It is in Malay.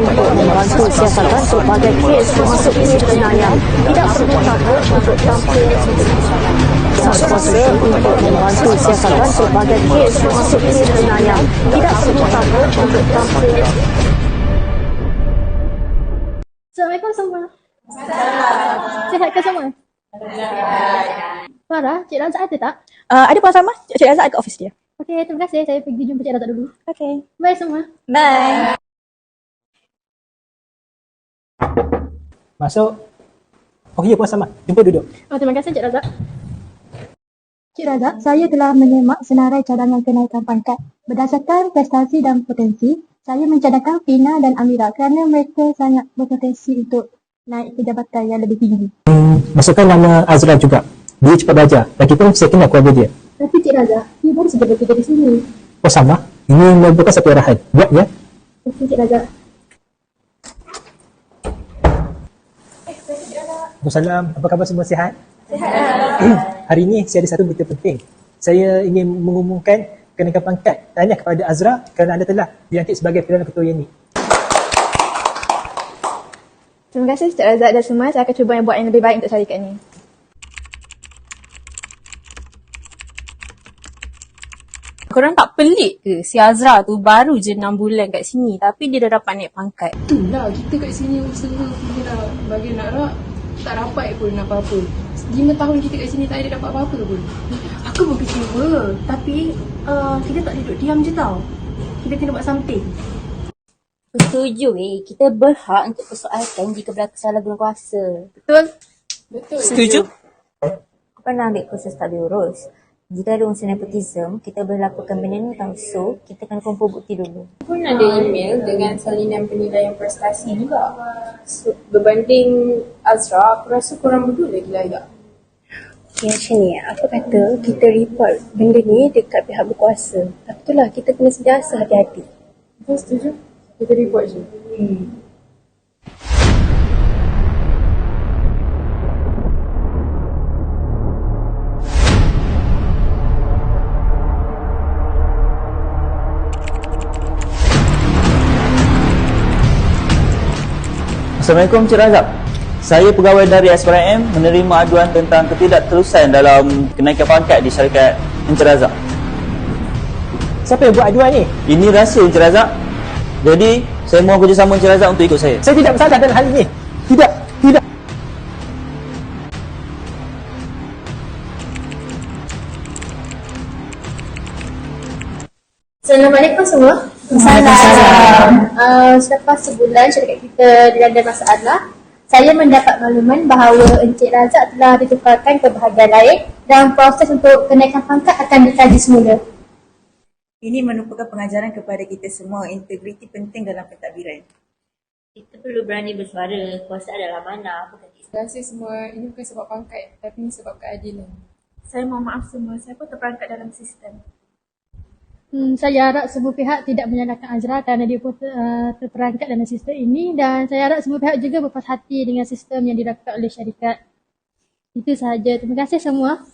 untuk membantu siasatan pelbagai kes termasuk kes jenayah tidak untuk Satu kuasa untuk membantu siasatan pelbagai kes termasuk kes jenayah tidak semata untuk tampil Assalamualaikum semua. Sihat ke semua? Farah, Cik Razak ada tak? Uh, ada Puan Salma? Cik Razak kat office dia. Okey, terima kasih. Saya pergi jumpa Cik Razak dulu. Okay. Bye semua. Bye. Masuk. Oh ya Puan Sama, jumpa duduk. Oh, terima kasih Cik Razak. Cik Razak, saya telah menyemak senarai cadangan kenaikan pangkat. Berdasarkan prestasi dan potensi, saya mencadangkan Fina dan Amira kerana mereka sangat berpotensi untuk naik ke jabatan yang lebih tinggi. Hmm, masukkan nama Azra juga. Dia cepat belajar dan kita mesti kenal keluarga dia. Tapi Cik Razak, dia baru saja bekerja di sini. Oh Sama, ini merupakan satu arahan. Buat ya. Okey Cik Razak. Assalamualaikum, apa khabar semua sihat? Sihat. Hari ini saya ada satu berita penting. Saya ingin mengumumkan kenaikan pangkat tahniah kepada Azra kerana anda telah dilantik sebagai Perdana Ketua UNI. Terima kasih Cik Razak dan semua. Saya akan cuba yang buat yang lebih baik untuk syarikat ni. Korang tak pelik ke si Azra tu baru je 6 bulan kat sini tapi dia dah dapat naik pangkat. Itulah kita kat sini usaha kita nak bagi nak rak tak dapat pun apa-apa. Lima tahun kita kat sini tak ada dapat apa-apa pun. Aku pun kecewa Tapi uh, kita tak duduk diam je tau Kita kena buat something Setuju eh, kita berhak untuk persoalkan jika berlaku salah guna kuasa. Betul? Betul. Setuju? Aku pernah ambil kursus tak diurus. Jika ada unsur nepotism, kita boleh lakukan benda ni tau. So, kita kena kumpul bukti dulu. pun ada email dengan salinan penilaian prestasi juga. So, berbanding Azra, aku rasa korang berdua lagi layak. Okay macam ni Aku kata kita report benda ni dekat pihak berkuasa Tapi tu lah kita kena sentiasa hati-hati Kau setuju? Kita report je. Assalamualaikum Cik Razak. Saya pegawai dari SPRM menerima aduan tentang ketidakterusan dalam kenaikan pangkat di syarikat Encik Razak. Siapa yang buat aduan ni? Ini rahsia Encik Razak. Jadi, saya mohon kerjasama Encik Razak untuk ikut saya. Saya tidak bersalah dalam hal ini. Tidak, tidak. Assalamualaikum semua. Assalamualaikum. Uh, selepas sebulan syarikat kita dilanda masalah, saya mendapat makluman bahawa Encik Razak telah ditukarkan ke bahagian lain dan proses untuk kenaikan pangkat akan dikaji semula. Ini merupakan pengajaran kepada kita semua. Integriti penting dalam pentadbiran. Kita perlu berani bersuara. Kuasa adalah mana, bukan Terima kasih semua. Ini bukan sebab pangkat, tapi ini sebab keadilan. Saya mohon maaf semua. Saya pun terperangkap dalam sistem. Hmm, saya harap semua pihak tidak menyalahkan Azra kerana dia pun uh, terperangkap dalam sistem ini dan saya harap semua pihak juga berpuas hati dengan sistem yang dilakukan oleh syarikat. Itu sahaja. Terima kasih semua.